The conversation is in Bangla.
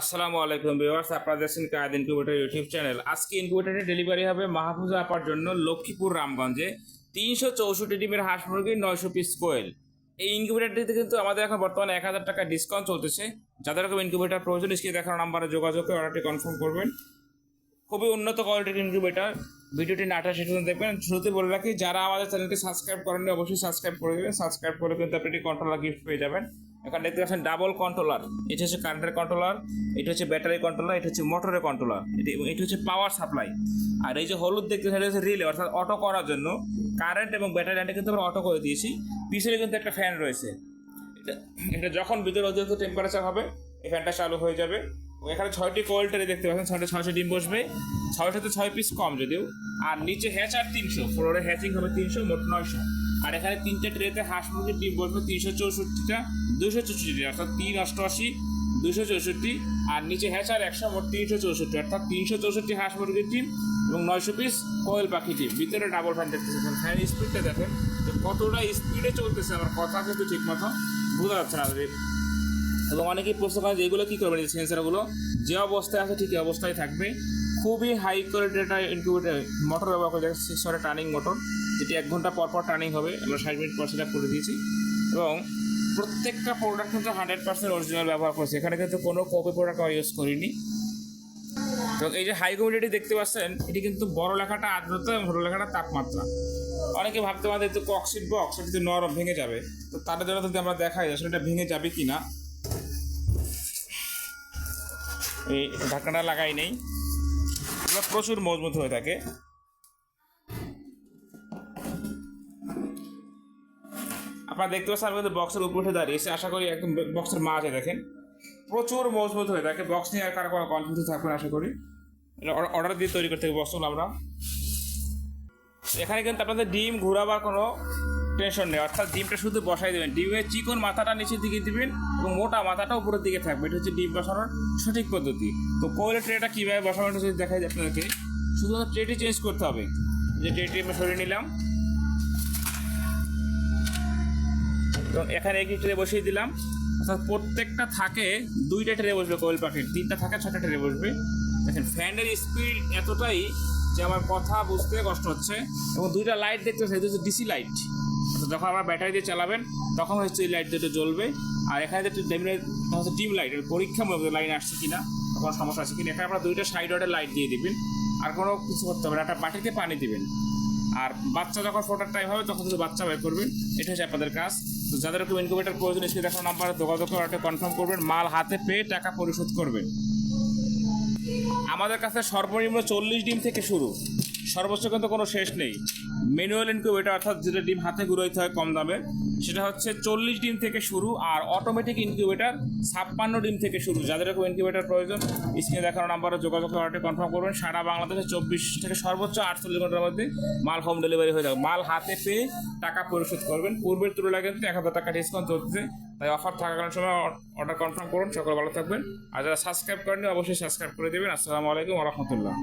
আসসালামু আলাইকুম ভিউয়ার্স আপনারা দেখছেন কায়দ ইনকিউবেটর ইউটিউব চ্যানেল। আজকে ইনকিউবেটরে ডেলিভারি হবে মাহফুজা আপার জন্য লক্ষ্মীপুর রামগঞ্জে। তিনশো চৌষট্টি ডিমের হাঁস মুরগি, নয়শো পিস কোয়েল। এই ইনকিউবেটরটিতে কিন্তু আমাদের এখন বর্তমানে এক হাজার টাকা ডিসকাউন্ট চলতেছে। যাদের এরকম ইনকিউবেটর প্রয়োজন, স্ক্রিনে দেখানো নাম্বারে যোগাযোগ করে অর্ডারটি কনফার্ম করবেন। খুবই উন্নত কোয়ালিটির ইনকিউবেটর ভিডিওটি নাটা পর্যন্ত দেখবেন। শুরুতে বলে রাখি, যারা আমাদের চ্যানেলটি সাবস্ক্রাইব করেননি, অবশ্যই সাবস্ক্রাইব করে দেবেন। সাবস্ক্রাইব করে কিন্তু আপনি কন্ট্রোলার গিফট পেয়ে যাবেন। এখানে দেখতে পাচ্ছেন ডাবল কন্ট্রোলার এটা হচ্ছে কারেন্টের কন্ট্রোলার এটা হচ্ছে ব্যাটারি কন্ট্রোলার এটা হচ্ছে মোটরের কন্ট্রোলার এটা এবং এটা হচ্ছে পাওয়ার সাপ্লাই আর এই যে হলুদ দেখতে সেটা হচ্ছে রিলে অর্থাৎ অটো করার জন্য কারেন্ট এবং ব্যাটারি লাইনটা কিন্তু আমরা অটো করে দিয়েছি। পিছনে কিন্তু একটা ফ্যান রয়েছে। এটা এটা যখন ভিতরে অতিরিক্ত টেম্পারেচার হবে, এই ফ্যানটা চালু হয়ে যাবে। এখানে ছয়টি কোয়ালিটারি দেখতে পাচ্ছেন, ছয়টা ছয়শো ডিম বসবে। ছয়শোতে ছয় পিস কম যদিও। আর নিচে হ্যাচ আর তিনশো ফ্লোরে হ্যাচিং হবে তিনশো, মোট নয়শো। আর এখানে তিনটে ট্রেতে হাঁস মুরগির ডিম বসবে তিনশো চৌষট্টিটা, দুশো চৌষট্টি অর্থাৎ তিন অষ্টআশি, দুশো চৌষট্টি। আর নিচে হ্যাচ আর একশো, মোট তিনশো চৌষট্টি, অর্থাৎ তিনশো চৌষট্টি হাঁস মুরগির ডিম এবং নয়শো পিস কোয়েল পাখি ডিম। ভিতরে ডাবল ফ্যান দেখতেছেন ফ্যান স্পিডটা দেখেন যে কতটা স্পিডে চলতেছে আমার কথা কিন্তু ঠিক মতো বোঝা যাচ্ছে না এবং অনেকেই প্রশ্ন করেন যে এগুলো কী করবেন এই সেন্সারগুলো যে অবস্থায় আছে ঠিক অবস্থায় থাকবে। খুবই হাই কোয়ালিটির একটা ইনকিউবেটার মোটর ব্যবহার করে দেখেন সিক্স টার্নিং মোটর যেটি এক ঘণ্টা পর পর টার্নিং হবে। আমরা ষাট মিনিট পর সেটা করে দিয়েছি। এবং প্রত্যেকটা প্রোডাক্ট কিন্তু হান্ড্রেড পার্সেন্ট অরিজিনাল ব্যবহার করেছি। এখানে কিন্তু কোনো কপি প্রোডাক্ট ইউজ করিনি। এবং এই যে হাই কোয়ালিটি দেখতে পাচ্ছেন, এটি কিন্তু বড় লেখাটা আর্দ্রতা এবং ছোটো লেখাটা তাপমাত্রা। অনেকে ভাবতে পারে তো কক্সিট বক্স এটা নরম, ভেঙে যাবে। তো তাদের জন্য যদি আমরা দেখাই আসলে এটা ভেঙে যাবে কি না এই ঢাকনাটা লাগাই নেই। প্রচুর মজবুত হয়ে থাকে। আপনারা দেখতে পাচ্ছেন আমি কিন্তু বক্সের উপরে উঠে দাঁড়িয়েছি আশা করি একদম বক্সের মাঝে দেখেন। প্রচুর মজবুত হয়ে থাকে। বক্স নিয়ে আর কারও কোনো কনফিউজ থাকবে আশা করি। অর্ডার দিয়ে তৈরি করতে হবে বক্সগুলো আমরা। এখানে কিন্তু আপনাদের ডিম ঘোরাবার কোনো টেনশন নেই। অর্থাৎ ডিমটা শুধু বসাই দেবেন। ডিমের চিকন মাথাটা নিচের দিকে দিবেন। এবং মোটা মাথাটা উপরের দিকে থাকবে। এটা হচ্ছে ডিম বসানোর সঠিক পদ্ধতি। তো কোয়েলের ট্রেটা কীভাবে বসানো যদি দেখাই যায় আপনাদেরকে। শুধুমাত্র ট্রেটি চেঞ্জ করতে হবে। যে ট্রেটি আমরা সরিয়ে নিলাম। তো এখানে একটি ট্রে বসিয়ে দিলাম। অর্থাৎ প্রত্যেকটা থাকে দুইটা ট্রে বসবে কোয়েল পাখির। তিনটা থাকে ছটা ট্রে বসবে। দেখেন ফ্যানের স্পিড এতটাই যে আমার কথা বুঝতে কষ্ট হচ্ছে। এবং দুইটা লাইট দেখতে হচ্ছে ডিসি লাইট যখন আপনার ব্যাটারি দিয়ে চালাবেন, তখন হচ্ছে এই লাইট দুটো জ্বলবে। আর এখানে যে হচ্ছে টিম লাইট পরীক্ষামূলক লাইন আসছে কিনা, তখন সমস্যা আছে কিনা। এখানে আপনার দুইটা সাইড ওয়ার্ডের লাইট দিয়ে দিবেন। আর কোনো কিছু করতে হবে না, একটা বাটিতে পানি দিবেন। আর বাচ্চা যখন ফোটার টাইম হবে, তখন শুধু বাচ্চা বের করবেন। এটা হচ্ছে আপনাদের কাজ। তো যাদের একটু ইনকিউবেটার প্রয়োজন স্ক্রিনে দেখানো নাম্বারে যোগাযোগ করে কনফার্ম করবেন। মাল হাতে পেয়ে টাকা পরিশোধ করবেন। আমাদের কাছে সর্বনিম্ন চল্লিশ ডিম থেকে শুরু। সর্বোচ্চ কিন্তু কোনো শেষ নেই। ম্যানুয়াল ইনকিউবেটার অর্থাৎ যেটা ডিম হাতে গুঁড়োইতে হয় কম দামে, সেটা হচ্ছে চল্লিশ ডিম থেকে শুরু আর অটোমেটিক ইনকিউবেটার ছাপ্পান্ন ডিম থেকে শুরু। যাদের এরকম ইনকিউবেটার প্রয়োজন স্ক্রিনে দেখানো নাম্বারে যোগাযোগ করে কনফার্ম করবেন। সারা বাংলাদেশে চব্বিশ থেকে সর্বোচ্চ আটচল্লিশ ঘণ্টার মধ্যে মাল হোম ডেলিভারি হয়ে যাবে। মাল হাতে পেয়ে টাকা পরিশোধ করবেন। পূর্বের তুলনায় কিন্তু এক হাজার টাকা ডিসকাউন্ট চলছে তাই অফার থাকাকালীন সময় অর্ডার কনফার্ম করুন। সকল ভালো থাকবেন। আর যারা সাবস্ক্রাইব করেননি, অবশ্যই সাবস্ক্রাইব করে দেবেন। আসসালামু আলাইকুম রহমতুল্লাহ।